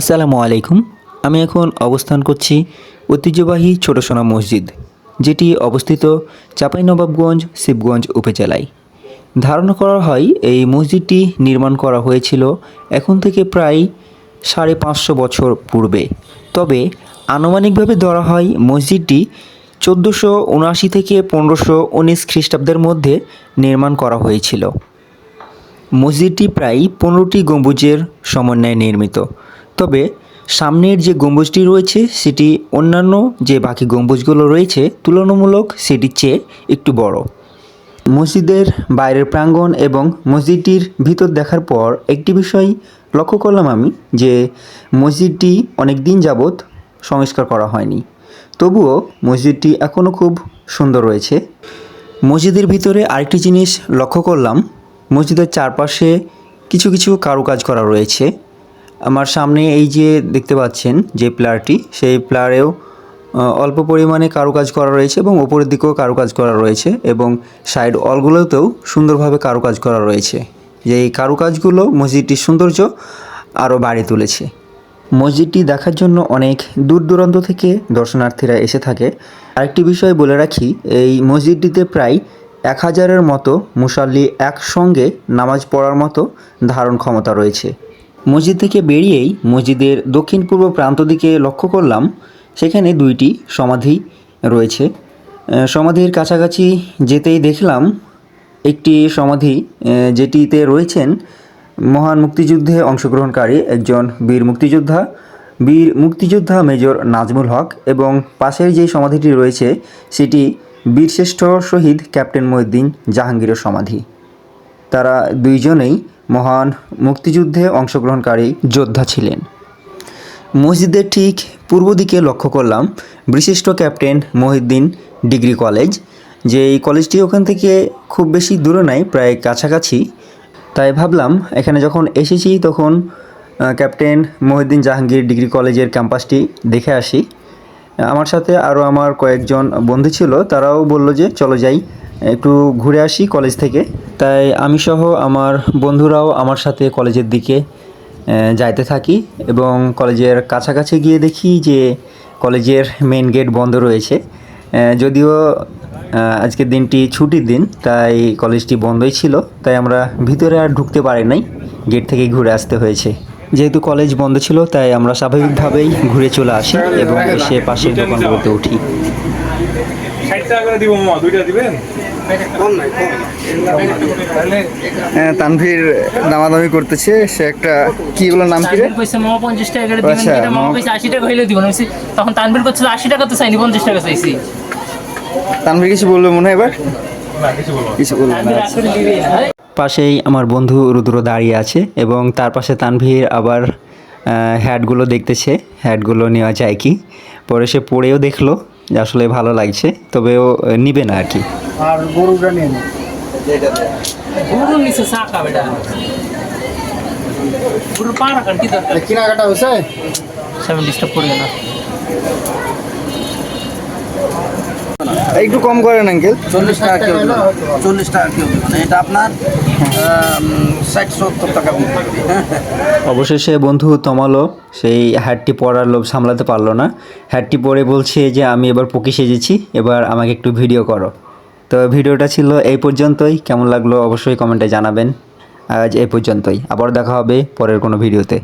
আসসালামু আলাইকুম। আমি এখন অবস্থান করছি ঐতিহ্যবাহী ছোট সোনা মসজিদ, যেটি অবস্থিত চাঁপাইনবাবগঞ্জ শিবগঞ্জ উপজেলায়। ধারণা করা হয় এই মসজিদটি নির্মাণ করা হয়েছিল এখন থেকে প্রায় সাড়ে পাঁচশো বছর পূর্বে। তবে আনুমানিকভাবে ধরা হয় মসজিদটি চোদ্দোশো উনআশি থেকে পনেরোশো উনিশ খ্রিস্টাব্দের মধ্যে নির্মাণ করা হয়েছিল। মসজিদটি প্রায় পনেরোটি গম্বুজের সমন্বয়ে নির্মিত। তবে সামনের যে গম্বুজটি রয়েছে, সেটি অন্যান্য যে বাকি গম্বুজগুলো রয়েছে, তুলনামূলক সেটির চেয়ে একটু বড়। মসজিদের বাইরের প্রাঙ্গণ এবং মসজিদটির ভিতর দেখার পর একটি বিষয় লক্ষ্য করলাম আমি, যে মসজিদটি অনেক দিন যাবৎ সংস্কার করা হয়নি। তবুও মসজিদটি এখনও খুব সুন্দর রয়েছে। মসজিদের ভিতরে আরেকটি জিনিস লক্ষ্য করলাম, মসজিদের চারপাশে কিছু কিছু কারুকাজ করা রয়েছে। আমার সামনে এই যে দেখতে পাচ্ছেন যে প্লারটি, সেই প্লারেও অল্প পরিমাণে কারুকাজ করা রয়েছে এবং ওপরের দিকেও কারুকাজ করা রয়েছে এবং সাইড অলগুলোতেও সুন্দরভাবে কারুকাজ করা রয়েছে। যে এই কারুকাজগুলো মসজিদটির সৌন্দর্য আরও বাড়িয়ে তুলেছে। মসজিদটি দেখার জন্য অনেক দূর দূরান্ত থেকে দর্শনার্থীরা এসে থাকে। আরেকটি বিষয় বলে রাখি, এই মসজিদটিতে প্রায় এক হাজারের মতো মুসাল্লি একসঙ্গে নামাজ পড়ার মতো ধারণ ক্ষমতা রয়েছে। মসজিদ থেকে বেরিয়েই মসজিদের দক্ষিণ পূর্ব প্রান্ত দিকে লক্ষ্য করলাম, সেখানে দুইটি সমাধি রয়েছে। সমাধির কাছাকাছি যেতেই দেখলাম একটি সমাধি যেটিতে রয়েছেন মহান মুক্তিযুদ্ধে অংশগ্রহণকারী একজন বীর মুক্তিযোদ্ধা বীর মুক্তিযোদ্ধা মেজর নাজমুল হক এবং পাশের যে সমাধিটি রয়েছে, সেটি বীরশ্রেষ্ঠ শহীদ ক্যাপ্টেন মহিউদ্দিন জাহাঙ্গীরের সমাধি। তারা দুইজনেই মহান মুক্তিযুদ্ধে অংশগ্রহণকারী যোদ্ধা ছিলেন। মসজিদের ঠিক পূর্ব দিকে লক্ষ্য করলাম বিশিষ্ট ক্যাপ্টেন মহিউদ্দিন ডিগ্রি কলেজ, যে এই কলেজটি ওখান থেকে খুব বেশি দূরে নাই প্রায় কাছাকাছি। তাই ভাবলাম এখানে যখন এসেছি তখন ক্যাপ্টেন মহিউদ্দিন জাহাঙ্গীর ডিগ্রি কলেজের ক্যাম্পাসটি দেখে আসি। আমার সাথে আরও আমার কয়েকজন বন্ধু ছিল, তারাও বলল যে চলো যাই, একটু ঘুরে আসি কলেজ থেকে। তাই আমি সহ আমার বন্ধুরাও আমার সাথে কলেজের দিকে যাইতে থাকি এবং কলেজের কাছাকাছি গিয়ে দেখি যে কলেজের মেন গেট বন্ধ রয়েছে। যদিও আজকের দিনটি ছুটির দিন, তাই কলেজটি বন্ধই ছিল, তাই আমরা ভিতরে আর ঢুকতে পারি নাই, গেট থেকে ঘুরে আসতে হয়েছে। যেহেতু কলেজ বন্ধ ছিল, তাই আমরা স্বাভাবিকভাবেই ঘুরে চলে আসি এবং এসে পাশের দোকানগুলোতে উঠি। দিবেন? তানভীর দামাদামি করতেছে। সে একটা কি বলে নাম কি রে? কইছে মামা টাকা করে দিবেন আচ্ছা, মামা মামা- কইছে আশি টাকা হইলে দিবেন তখন তানভীর করছিল আশি টাকা তো চাইনি পঞ্চাশ টাকা চাইছি। তানভীর কিছু বলবে মনে হয় এবার? কিছু বলব না পাশেই আমার বন্ধু রুদ্র দাঁড়িয়ে আছে এবং তার পাশে তানভীর আবার আহ, হ্যাটগুলো দেখতেছে। হ্যাটগুলো নেওয়া যায় কি? পরে সে পড়েও দেখল। আসলে ভালো লাগছে তবে ও নিবে না আর কি। আর গরুটা নিয়ে নে। গুরু নিচে চাকা বেটা। গুরু পা রাখান কি দরকার? কেনাকাটা হয়েছে? একটু কম করেন আঙ্কেল। চল্লিশ টাকা কেউ চল্লিশ টাকা কেউ দেবে এটা আপনার ষাট সত্তর টাকা বিক্রি করি হ্যাঁ অবশেষে বন্ধু তমালো সেই হ্যাটটি পরার লোভ সামলাতে পারল না। হ্যাটটি পরে বলছে যে আমি এবার পকি সেজেছি এবার আমাকে একটু ভিডিও করো। তো ভিডিওটা ছিল এই পর্যন্তই। কেমন লাগল অবশ্যই কমেন্টে জানাবেন। আজ এই পর্যন্তই। আবার দেখা হবে পরের কোনো ভিডিওতে।